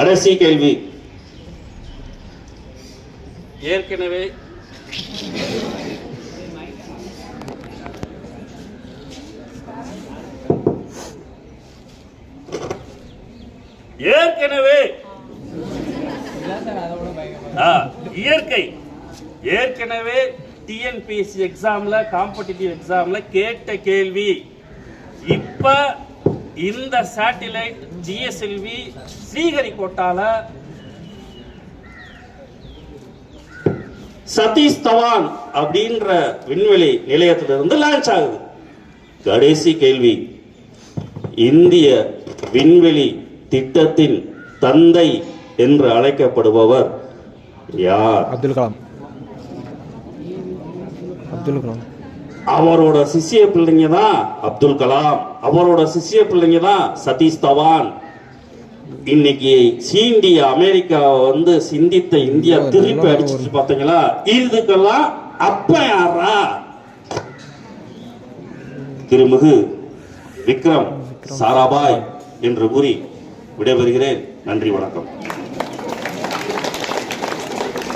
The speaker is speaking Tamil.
கடைசி கேள்வி. ஏற்கனவே ஏற்கனவே இயற்கை. ஏற்கனவே டிஎன்பிஎஸ்சி எக்ஸாம்ல காம்படிட்டிவ் எக்ஸாம்ல கேட்ட கேள்வி. இப்ப இந்த சேட்டிலைட் ஜிஎஸ்எல்வி ஸ்ரீஹரிகோட்டால சதீஷ் தவான் அப்படின்ற விண்வெளி நிலையத்திலிருந்து லான்ச் ஆகுது. கடைசி கேள்வி. இந்திய விண்வெளி திட்டத்தின் தந்தை என்று அழைக்கப்படுபவர் யார்? அப்துல் கலாம். அப்துல் கலாம். அவரோட சிஷ்ய பிள்ளைங்க தான் அப்துல் கலாம். அவரோட சிஷ்ய பிள்ளைங்க தான் சதீஷ் தவான். இன்னைக்கு சீண்டிய அமெரிக்காவை வந்து சிந்தித்த இந்தியா திருப்பி அடிச்சிட்டு பாத்தீங்களா? இதுக்கெல்லாம் அப்ப யாரா? திருமிகு விக்ரம். சாராபாய் என்று கூறி விடைபெறுகிறேன். நன்றி வணக்கம்.